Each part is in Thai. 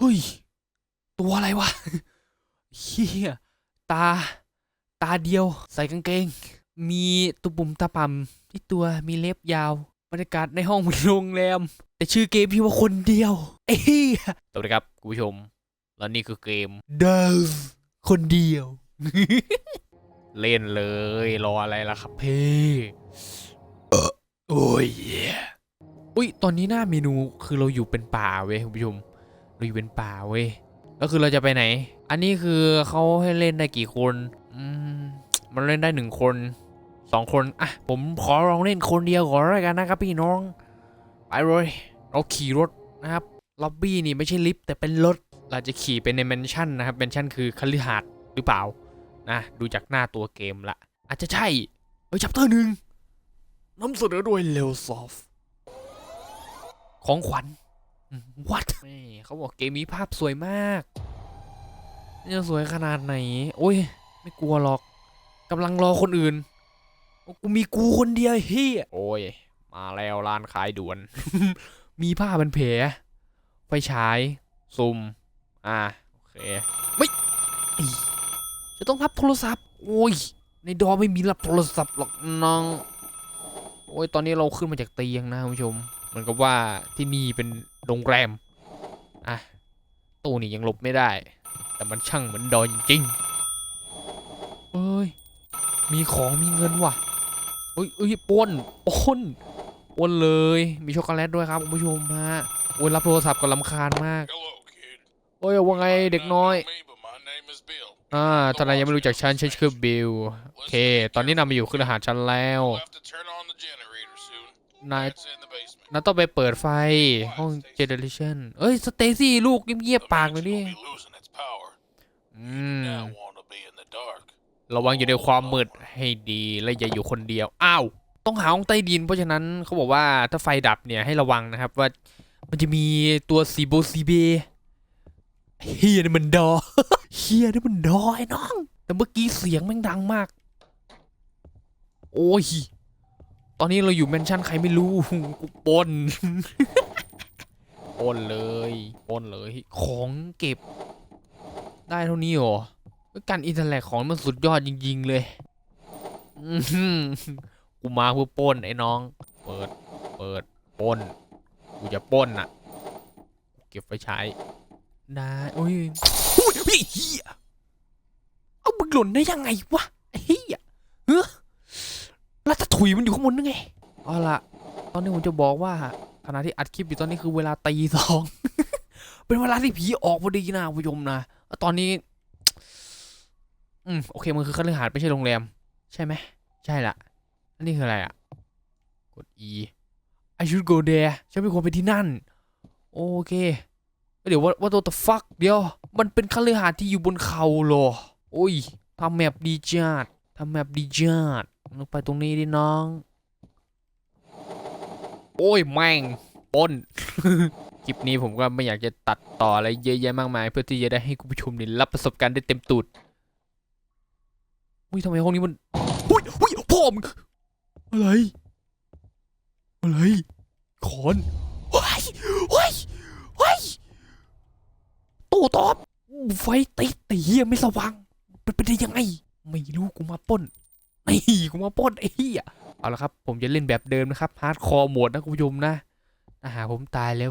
เฮ้ย ตัวอะไรวะเฮียตา ตาเดียว ใส่กางเกง มีตุปุ่มตาป่ำที่ตัวมีเล็บยาว บรรยากาศในห้องเหมือนโรงแรม แต่ชื่อเกมพี่ว่าคนเดียว เอ้ยสวัสดีครับคุณผู้ชม แล้วนี่คือเกม d o v คนเดียว เล่นเลย รออะไรล่ะครับเพ่เออโอ้ยอุ้ย ตอนนี้หน้าเมนูคือเราอยู่เป็นป่าเว้ยคุณผู้ชม ราอเป็นป่าเว้ยแล้วคือเราจะไปไหน อันนี้คือเขาให้เล่นได้กี่คนอืมมันเล่นได้หนึ่งคนสองคนอะผมขอลองเล่นคนเดียวก่อนแล้วกันนะครับพี่น้องไปเลยเราขี่รถนะครับล็อบบี้นี่ไม่ใช่ลิฟต์แต่เป็นรถเราจะขี่ไปในแมนชั่นนะครับแมนชั่นคือคฤหาสน์หรือเปล่านะดูจากหน้าตัวเกมละ อาจจะใช่เฮ้ยชัปเตอร์หนึ่งนำเสนอโดยเลวซอฟของขวัญ วัดนี่เขาบอกเกมนี้ภาพสวยมากนี่จะสวยขนาดไหน โอ้ย ไม่กลัวหรอกกำลังรอคนอื่น กูมีกูคนเดียวเฮียโอ้ย มาแล้วร้านขายด่วน มีผ้าเป็นแผลไฟฉายซุ่มอ่า โอเค ไม่อีจะต้องรับโทรศัพท์ โอ้ย ในดอไม่มีรับโทรศัพท์หรอกน้อง โอ้ย ตอนนี้เราขึ้นมาจากเตียงนะคุณผู้ชม เหมือนกับว่าที่นี่เป็น โรงแรม อะ ตู้นี่ยังหลบไม่ได้ แต่มันช่างเหมือนดอยจริงๆเอ้ย มีของมีเงินว่ะเอ้ยเอ้ยปล้นปล้นปล้นเลย มีช็อกโกแลตด้วยครับคุณผู้ชมฮะโอ้ยรับโทรศัพท์ก็ลำคาญมาก Hello, kid. โอ้ยว่าไงเด็กน้อย Not me, but my name is Bill. อ่าทนายยังไม่รู้จักฉันฉันชื่อบิล โอเค ตอนนี้นำมาอยู่ขึ้นอาหารฉันแล้ว We'll have to turn on the generator soon. นาย That's in the basement. นายต้องไปเปิดไฟห้องเจเนเรชันเอ้ย สเตซี่ลูกเงียบ The ๆปากเลย mansion ดิ will be losing its power. อืม Now want to be in the dark. ระวังอยู่ในความมืดให้ดีและอย่าอยู่คนเดียว อ้าว ต้องหาห้องใต้ดิน เพราะฉะนั้นเขาบอกว่าถ้าไฟดับเนี่ยให้ระวังนะครับว่ามันจะมีตัวซีโบซีเบเฮียนี่มันดอเฮียนี่มันดอไอ้น้อง แต่เมื่อกี้เสียงแม่งดังมาก โอ้ย ตอนนี้เราอยู่แมนชั่นใครไม่รู้กูปล้นปล้นเลยปล้นเลย ของเก็บ ได้เท่านี้เหรอการอินเทอร์แลกของมันสุดยอดจริง ๆ เลยอื้อหือกูมาเพื่อปล้นไอ้น้อง เปิด เปิดปล้นกูจะปล้นน่ะ เก็บไฟใช้ ได้โอ้ยอุ้ยเฮ้ยเฮียเอามึงหล่นได้ยังไงวะไอ้เฮียเฮ้อ แล้วถ้าถุยมันอยู่ข้างบนนึงไงเอาละตอนนี้ผมจะบอกว่าขณะที่อัดคลิปอยู่ตอนนี้คือเวลาตีสอง เป็นเวลาที่ผีออกพอดีนะผู้ชมนะตอนนี้ อืมโอเคมันคือคฤหาสน์ไม่ใช่โรงแรม ใช่ไหมใช่ละนนี้คืออะไรอะ กด E I should go there ฉันไม่ควรไปที่นั่น โอเค เดี๋ยวว่าว่าตัว the fuck เดี๋ยว มันเป็นคฤหาสน์ที่อยู่บนเขาเหรอ โอ้ยทำแมปดีจัดทำแมปดีจัด ลงไปตรงนี้ดิน้อง โอ้ยแม่งป้นคลิปนี้ผมก็ไม่อยากจะตัดต่ออะไรเยอะแยะมากมาย เพื่อที่จะได้ให้คุณผู้ชมได้รับประสบการณ์ได้เต็มตูดอุ้ยทำไมห้องนี้มันอุ้ยอุ้ยพ่อมอะไร อะไรขอนเฮ้ยเฮ้ยเฮ้ยตู้ตอบไฟติดแต่เฮียไม่สว่างเป็นไปได้ยังไง ไม่รู้กูมาปล้ นนี่กูมาปล้นไอ้เหี้ยเอาละครับ ผมจะเล่นแบบเดิมนะครับฮาร์ดคอร์โหมดนะคุณผู้ชมนะถ้าหาผมตายแล้ว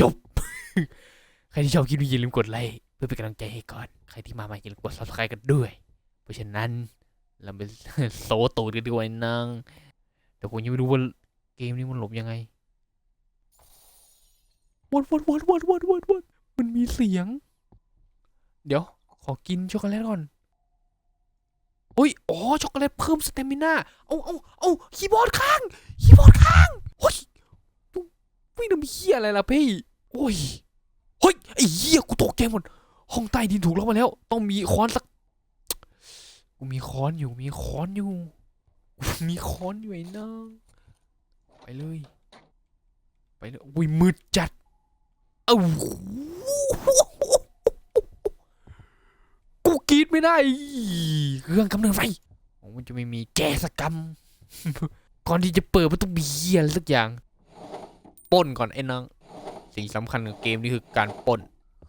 จบ ใครที่ชอบคลิปนี้อย่าลืมกดไลค์เพื่อเป็นกำลังใจให้ก่อน ใครที่มาใหม่อย่าลืมกด subscribe กันด้วย เพราะฉะนั้นเราไปโซตูดกันดีกว่านังแต่ผมยังไม่รู้ว่าเกมนี้มันหลบยังไงวัดวัดวัดวัดวัดวัดวัดมันมีเสียง เดี๋ยว ขอกินช็อกโกแลตก่อน อ้ยอ๋อช็อกโกแลตเพิ่มสเตมิน่าเอาเอาเอาคีย์บอร์ดค้างคีย์บอร์ดค้างเฮ้ยวิ่งทำเหี้ยอะไรล่ะพี่โอ้ยเฮ้ยไอ้เหี้ยกูตกใจหมดห้องใต้ดินถูกล็อกมาแล้ว ต้องมีค้อนสักกูมีค้อนอยู่มีค้อนอยู่มีค้อนอยู่ไอ้น้องไปเลย ไปเลยอุ้ยมืดจัดเอ้ากูกรีด ไม่ได้เครื่องกำเนิดไฟมันจะไม่มีแจสกรรม ก่อนที่จะเปิดมันต้องมีเหี้ยอะไรสักอย่างป้นก่อนไอ้น้องสิ่งสำคัญของเกมนี้คือการป้น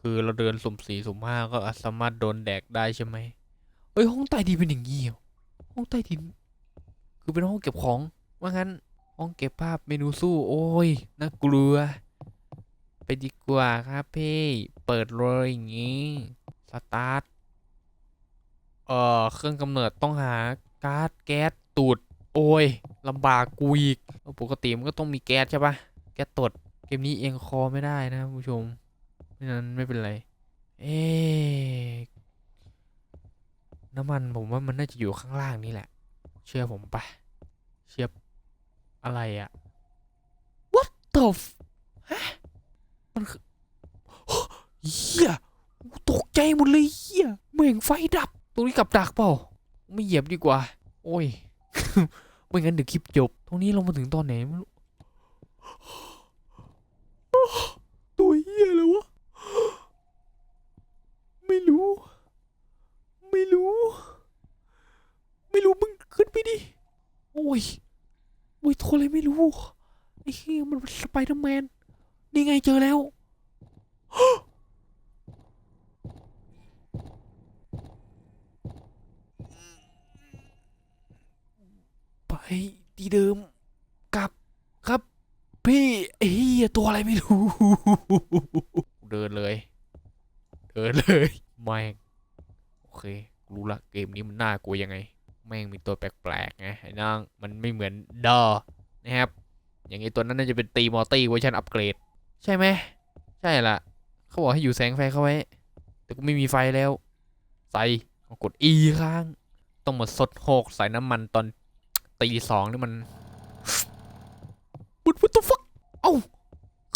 คือเราเดินสุ่มสี่สุ่มห้าก็สามารถโดนแดกได้ใช่ไหมเอ้ยห้องใต้ดินเป็นอย่างงี้เหรอห้องใต้ดิน คือเป็นห้องเก็บของว่างั้นห้องเก็บภาพเมนูสู้ โอ้ยน่ากลัว ไปดีกว่าครับพี่ เปิดเลยอย่างงี้ สตาร์ท เอ่อเครื่องกำเนิดต้องหาก๊าร์ดแก๊สตูดโอ้ยลำบากกูอีกปกติมันก็ต้องมีแก๊สใช่ปะแก๊สตดเกมนี้เอียงคอไม่ได้นะคุณผู้ชมเพราะฉะนั้นไม่เป็นไร เอ๊ะน้ำมันผมว่ามันน่าจะอยู่ข้างล่างนี่แหละ เชื่อผมปะเชื่ออะไรอะ What the f ฮะมันคือเฮียตกใจหมดเลยเฮียแม่งไฟดับ รงนี้กับดักเปล่า ไม่เหยียบดีกว่า โอ้ย ไม่งั้นเดี๋ยวคลิปจบ ตรงนี้เรามาถึงตอนไหนไม่รู้ตัวเฮียเลยวะ ไม่รู้ ไม่รู้ ไม่รู้มึงขึ้นไปดิ โอ้ย โอ้ยตัวอะไรไม่รู้ ไอ้เฮียมันสไปเดอร์แมน นี่ไงเจอแล้ว ไปที่เดิมกลับครับพี่เอ้ยตัวอะไรไม่รู้ เดินเลย เดินเลยแม่งโอเค รู้ละเกมนี้มันน่ากลัวยังไง แม่งมีตัวแปลกๆไงไอ้นางมันไม่เหมือนดอนะครับ อย่างไงี้ตัวนั้นน่าจะเป็นตีมอตี้เวอร์ชันอัปเกรด ใช่ไหม ใช่ละเขาบอกให้อยู่แสงไฟเข้าไว้ แต่กูไม่มีไฟแล้ว ใส่กด E ค้าง ต้องมาสดโหกใส่น้ำมันตอน ตีสองนี่มัน What what the fuck เอ้า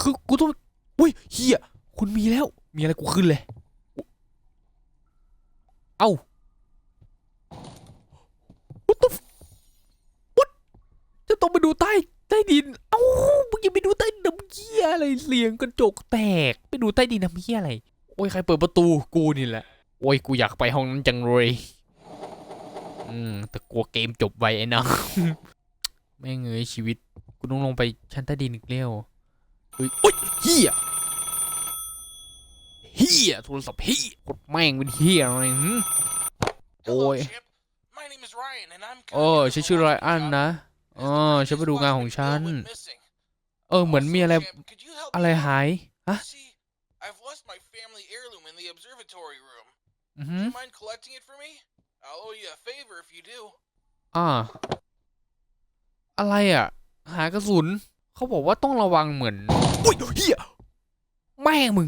คือกูต้องอุ้ยเฮียคุณมีแล้ว มีอะไรกูขึ้นเลย เอ้า What the f- What จะต้องไปดูใต้ใต้ดิน เอ้ามึงย่าไปดูใต้ดินน้ำเหี้ยอะไรเสียงกระจกแตก ไปดูใต้ดินน้ำเหี้ยอะไร โอ้ยใครเปิดประตูกูนี่แหละ โอ้ยกูอยากไปห้องนั้นจังเลย อืมแต่กลัวเกมจบไวไอ้น้องแม่งเงยชีวิตกูต้องลงไปชั้นใต้ดินอีกแล้วเฮ้ยโอ้ยเฮียเฮียโทรศัพท์เฮียกดแม่งเป็นเฮียอะไรหึ Hello, Oi. Chip. My name is Ryan, and I'm เออ coming ฉัน to ชื่อ the ไร work อัน job. นะเออฉันไปดูงานของฉัน เออ เหมือนมีอะไร Also, Chip, could you help อะไร me out? หาย ฮะ See, I've lost my family heirloom in the observatory room. อือ Do ฮึ you mind collecting it for me? I'll owe you a favor if you do. อ่า อะไรอะ หากระสุน เขาบอกว่าต้องระวังเหมือนอุ้ยเฮียแม่งมึง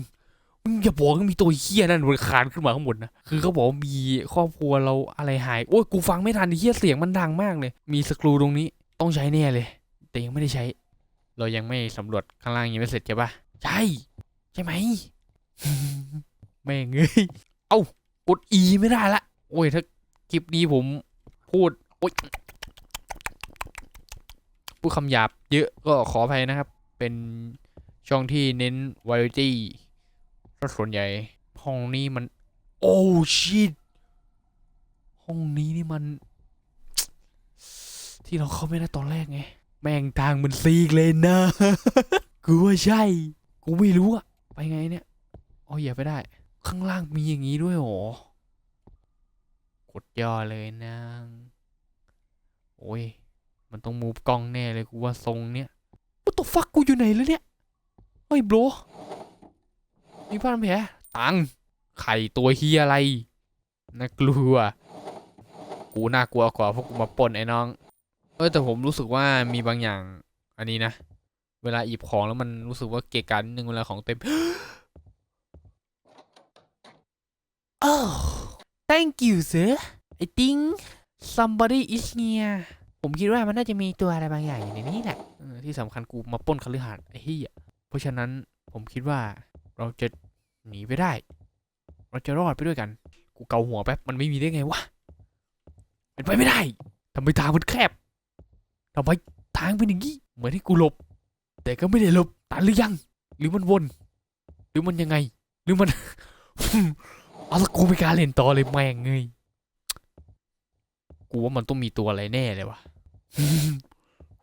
มึงอย่าบอกว่ามีตัวเฮียนั่นมันคานขึ้นมาข้างบนนะ คือเขาบอกว่ามีครอบครัวเราอะไรหาย โอ้ยกูฟังไม่ทันไอ้เฮียเสียงมันดังมากเลย มีสกรูตรงนี้ต้องใช้แน่เลย แต่ยังไม่ได้ใช้ เรายังไม่สำรวจข้างล่างยังไม่เสร็จใช่ปะใช่ ใช่ไหมแม่งเอ้ย เอ้ากด E ไม่ได้ละ โอ้ยถ้า คลิปนี้ผมพูดโอ้ยพูดคำหยาบเยอะก็ขออภัยนะครับ เป็นช่องที่เน้นวาไรตี้ก็ส่วนใหญ่ ห้องนี้มัน โอ้ชิตห้องนี้นี่มัน ที่เราเข้าไม่ได้ตอนแรกไง แม่งทางมันซีกเลยนะ กูว่าใช่ กูไม่รู้อะไปไงเนี่ย อ๋ออย่าไปได้ ข้างล่างมีอย่างนี้ด้วยหรอ กดย่อเลยนางโอ้ย มันต้องมูฟกล้องแน่เลยกูว่าทรงเนี้ย What the fuck กูอยู่ไหนแล้วเนี่ยเฮ้ยโบรมีผ้าพันแผลตังไข่ตัวเฮียอะไรน่ากลัว กูน่ากลัวกว่าพวกกูมาปนไอ้น้อง เออแต่ผมรู้สึกว่ามีบางอย่าง อันนี้นะ เวลาหยิบของแล้วมันรู้สึกว่าเกะกันหนึ่งเวลาของเต็ม oh thank you sir I think somebody is near ผมคิดว่ามันน่าจะมีตัวอะไรบางอย่างอยู่ในนี้แหละที่สำคัญกูมาป้นคฤหาสน์ไอ้เหี้ยเพราะฉะนั้นผมคิดว่าเราจะหนีไปได้ เราจะรอดไปด้วยกัน กูเกาหัวแป๊บ มันไม่มีได้ไงวะเป็นไปไม่ได้ทำไมทางมันแคบทำไมทางเป็นอย่างนี้ เหมือนที่กูหลบ แต่ก็ไม่ได้หลบ ตันหรือยัง หรือมันวน หรือมันยังไง หรือมัน เอาละกูไม่กล้าเล่นต่อเลยแม่งเงยกูว่ามันต้องมีตัวอะไรแน่เลยวะ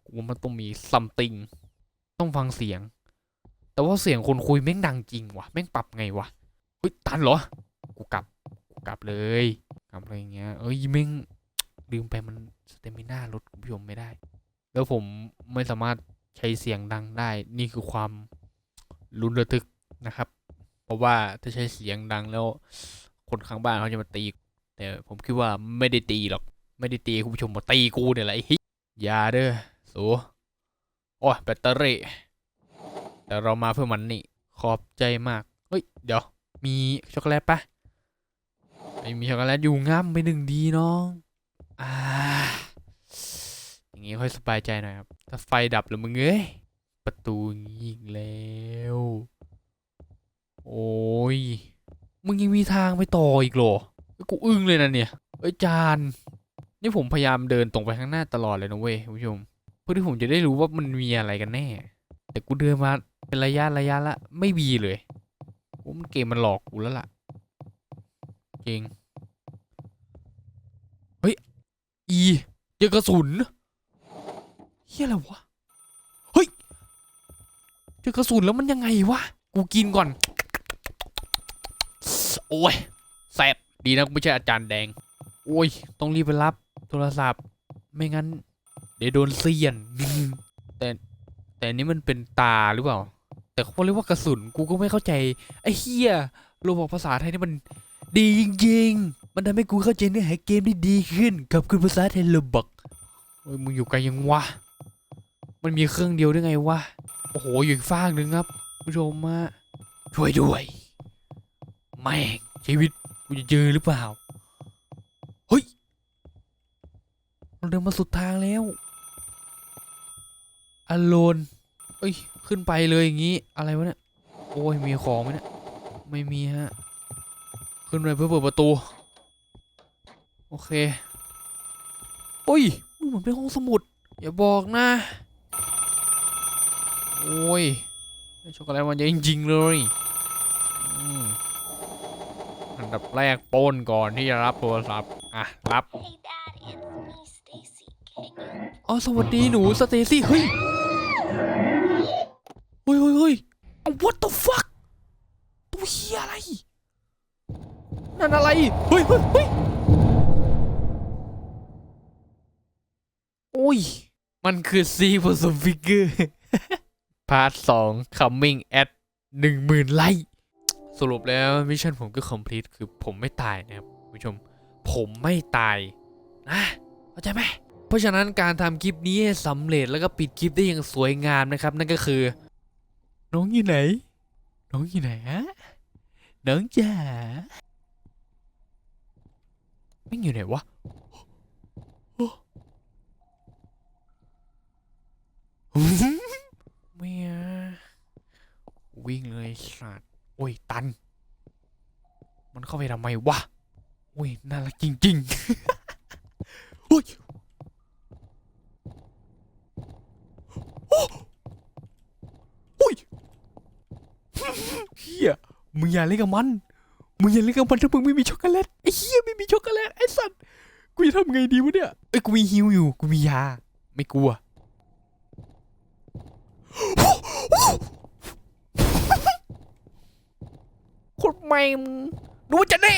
กูว่ามันต้องมี something ต้องฟังเสียง แต่ว่าเสียงคนคุยแม่งดังจริงวะแม่งปรับไงวะเฮ้ยตันเหรอ กูกลับกูกลับเลยกลับอย่างเงี้ยเอ้ยแม่งลืมไปมันสเตมิน่าลดคุณผู้ชมไม่ได้ แล้วผมไม่สามารถใช้เสียงดังได้ นี่คือความรุนระทึกนะครับ ราะว่าถ้าใช้เสียงดังแล้ว คนข้างบ้านเขาจะมาตี แต่ผมคิดว่าไม่ได้ตีหรอก ไม่ได้ตีคุณผู้ชมมาตีกูเนี่ยแหละไอ้เหี้ยอย่าเด้อสูโอ้ยแบตเตอรี่แต่เรามาเพื่อมันนี่ขอบใจมาก เฮ้ย เดี๋ยว มีช็อกโกแลตปะไม่มีช็อกโกแลตอยู่ง่ำไปหนึ่งดีน้องอ่าอย่างงี้ค่อยสบายใจหน่อยครับ ถ้าไฟดับแล้วมึงเอ้ยประตูยิงแล้ว โอ้ย มึงยังมีทางไปต่ออีกเหรอกูอึ้งเลยนะเนี่ยเอ้ยจาน นี่ผมพยายามเดินตรงไปข้างหน้าตลอดเลยนะเว้ยคุณผู้ชม เพื่อที่ผมจะได้รู้ว่ามันมีอะไรกันแน่ แต่กูเดินมาเป็นระยะระยะละ ไม่มีเลยผมนเกมมันหลอกกูแล้วล่ะ จริง เฮ้ย อีเจอกระสุนเฮียอะไรวะ เฮ้ย เจอกระสุนแล้วมันยังไงวะ กูกินก่อน โอ้ยแสบดีนะไม่ใช่อาจารย์แดง โอ้ย ต้องรีบไปรับโทรศัพท์ ไม่งั้น เดี๋ยวโดนเสียน แต่แต่นนี้มันเป็นตาหรือเปล่า แต่เขาเรียกว่ากระสุนกูก็ไม่เข้าใจ ไอ้เฮียโลบอกภาษาไทยนี่มันดีจริงๆ มันทำให้กูเข้าใจเนื้อหาเกมได้ดีขึ้นกับคุณภาษาไทยโลบอกเฮ้ยมึงอยู่ไกลยังวะ มันมีเครื่องเดียวได้ไงวะ โอ้โหอยู่อีกฟากหนึ่งครับผู้ชมมาช่วยด้วย แม่งชีวิตกูจะเจอหรือเปล่า เฮ้ยเราเดินมาสุดทางแล้วอโลนเอ้ย ขึ้นไปเลยอย่างงี้ อะไรวะเนี่ย โอ้ย มีของไหมเนี่ย ไม่มีฮะ ขึ้นไปเพื่อเปิดประตู โอเค โอ้ยมันเหมือนเป็นห้องสมุด อย่าบอกนะ โอ้ย ช็อกโกแลตมันเยอะจริง ๆ เลย ดับแรกปล้นก่อนที่จะรับโทรศัพท์ อะ รับ Hey Dad, it's me, Stacy. Can you อ๋อ สวัสดีหนูสเตซี่ เฮ้ยเฮ้ยเฮ้ยเฮ้ยเอา what the fuck ตัวเฮียอะไร นั่นอะไร เฮ้ยเฮ้ยเฮ้ยโอ้ย มันคือซีผสมฟิกเกอร์ พาร์ทสอง coming at หนึ่งหมื่นไลค์ สรุปแล้วมิชชั่นผมก็ complete คือผมไม่ตายนะครับคุณผู้ชม ผมไม่ตายนะเข้าใจไหมเพราะฉะนั้นการทำคลิปนี้สำเร็จแล้วก็ปิดคลิปได้อย่างสวยงามนะครับ นั่นก็คือ น้องอยู่ไหน น้องอยู่ไหนฮะน้องจ๋าไม่อยู่ไหนวะเมียวิ่งเลยสัตว์ โอ้ย ตัน มันเข้าไปทำไมวะโอ้ย น่ารักจริงๆโอ้ยโอ้ยเฮียมึงอย่าเล่นกับมัน มึงอย่าเล่นกับมันถ้ามึงไม่มีช็อกโกแลตไอ้เฮียไม่มีช็อกโกแลตไอ้สัตว์ กูจะทำไงดีวะเนี่ย เอ้ย กูมีฮิวอยู่ กูมียา ไม่กลัว โคตร แม่งดูว่าจะเน่